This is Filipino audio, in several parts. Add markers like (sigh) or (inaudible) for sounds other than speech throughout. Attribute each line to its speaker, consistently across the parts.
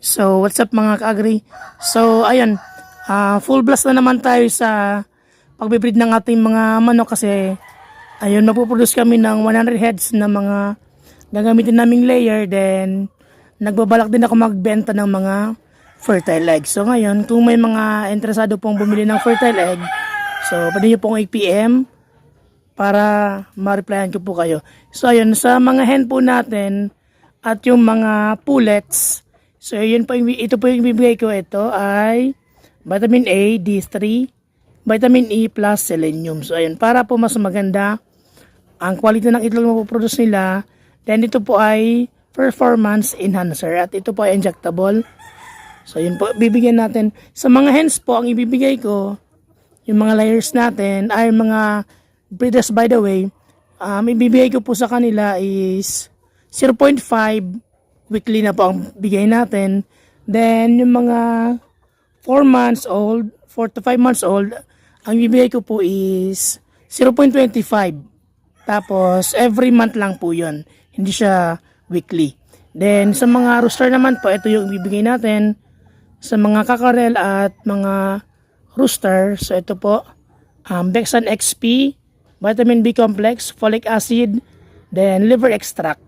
Speaker 1: So, what's up mga ka-agri? So, ayun, ah, full blast na naman tayo sa pagbibreed ng ating mga manok kasi ayun, magpuproduce kami ng 100 heads na mga gagamitin naming layer then nagbabalak din ako magbenta ng mga fertile eggs. So ngayon, kung may mga interesado pong bumili ng fertile egg, so pwede nyo pong i-PM para ma-replyan ko po kayo. So ayun, sa mga hen po natin at yung mga pullets, so yun po, yung- ito po yung ibibigay ko. Ito ay vitamin A, D3, vitamin E plus selenium. So ayun, para po mas maganda ang quality ng itlog na mapoproduce nila, then ito po ay performance enhancer at ito po ay injectable. So yun po, bibigyan natin. Sa mga hens po, ang ibibigay ko, yung mga layers natin ay mga breeders by the way, um, ibibigay ko po sa kanila is 0.5 weekly na po ang bigay natin. Then yung mga 4 months old, 4 to 5 months old, ang ibibigay ko po is 0.25. Tapos every month lang po yun. Hindi siya weekly. Then sa mga rooster naman po, ito yung ibibigay natin sa mga kakarel at mga rooster. So ito po, um, Bexan XP, vitamin B complex, folic acid, then liver extract.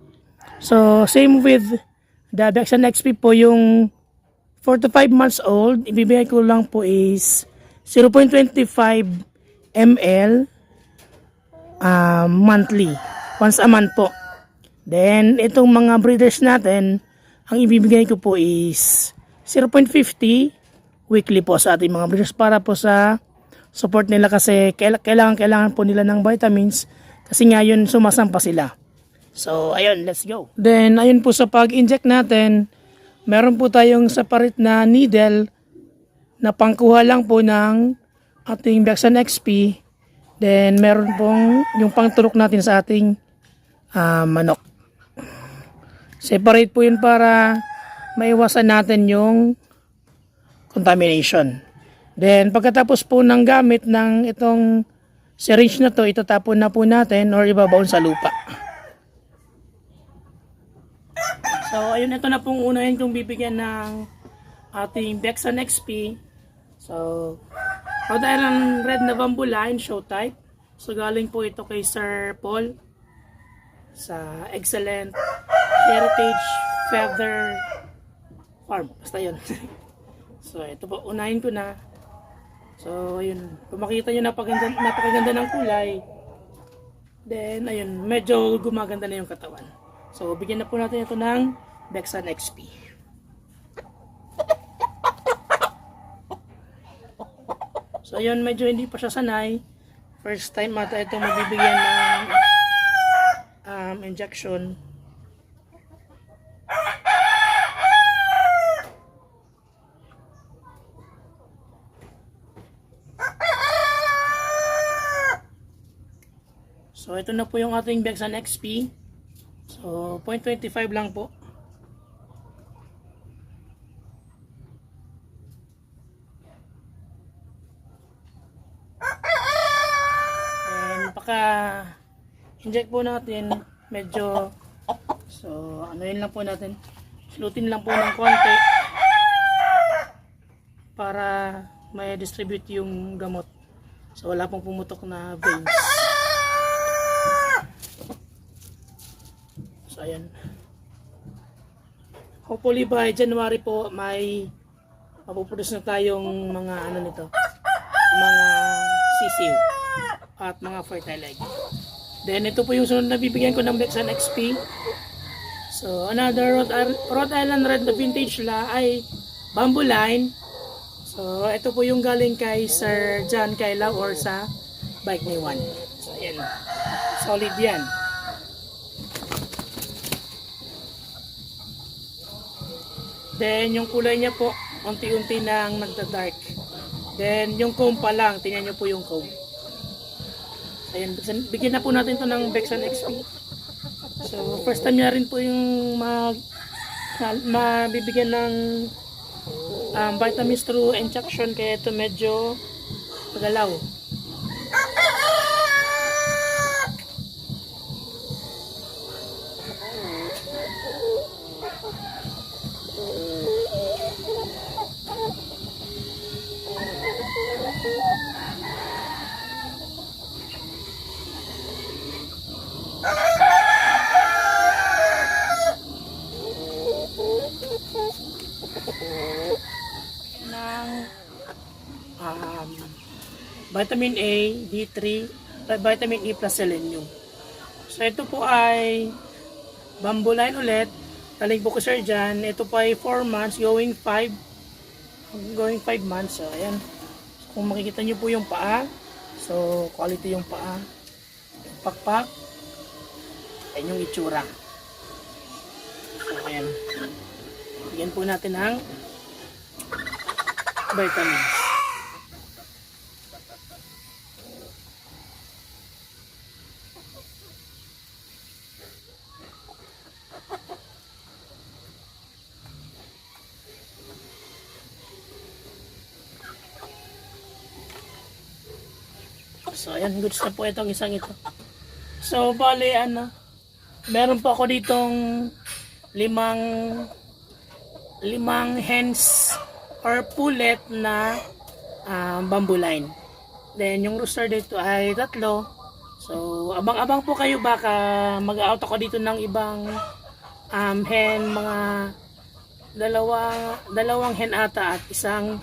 Speaker 1: So same with the Bexan XP po yung 4 to 5 months old, ibibigay ko lang po is 0.25 ml um, monthly. Once a month po. Then, itong mga breeders natin, ang ibibigay ko po is 0.50 weekly po sa ating mga breeders para po sa support nila kasi kaila- kailangan kailangan po nila ng vitamins kasi nga yun sumasampa sila. So, ayun, let's go. Then, ayun po sa pag-inject natin, meron po tayong separate na needle na pangkuha lang po ng ating Bexan XP. Then, meron pong yung pangturok natin sa ating ah, manok. Separate po yun para maiwasan natin yung contamination. Then, pagkatapos po ng gamit ng itong syringe na to, itatapon na po natin or ibabaon sa lupa. So, ayun, ito na pong unahin kong bibigyan ng ating Bexan XP. So, Rhode Island Red na Bamboo Line, show type. So, galing po ito kay Sir Paul sa Excellent Heritage Feather Farm. Basta yun. (laughs) so, ito po, unahin ko na. So, ayun. Kung makita nyo, napakaganda, napakaganda ng kulay. Then, ayun, medyo gumaganda na yung katawan. So, bigyan na po natin ito ng Bexan XP. So, ayun, medyo hindi pa siya sanay. First time ata itong mabibigyan ng um, injection. So, ito na po yung ating Bexan XP. So, 0.25 lang po. And paka inject po natin medyo so ano yun lang po natin? Slutin lang po ng konti para may distribute yung gamot. So wala pong pumutok na veins so ayan hopefully by January po may mapuproduce na tayong mga ano nito mga sisiw at mga fertile egg. Then ito po yung sunod na bibigyan ko ng Bexan XP. So another Rhode, Island- Red na vintage la ay bamboo line. So ito po yung galing kay Sir John Kailaw or sa bike ni Juan. So ayan. Solid yan. Then yung kulay niya po unti-unti nang nagda-dark. Then yung comb pa lang, tingnan niyo po yung comb. Ayan, bigyan- na po natin to ng Bexan XP. So, first time niya rin po yung mag, ma- mabibigyan ng um, vitamins through injection kaya ito medyo magalaw. vitamin A, D3, at vitamin E plus selenium. So ito po ay bambuline ulit. Talig po ko sir dyan. Ito po ay 4 months going 5 going 5 months. So ayan. So, kung makikita nyo po yung paa. So quality yung paa. Pakpak. Ayan yung itsura. So ayan. Bigyan po natin ng vitamins. So, ayan, goods na po itong isang ito. So, bali, ano, meron po ako ditong limang limang hens or pullet na ah, bamboo line. Then, yung rooster dito ay tatlo. So, abang-abang po kayo baka mag-out ako dito ng ibang um, hen, mga dalawang, dalawang hen ata at isang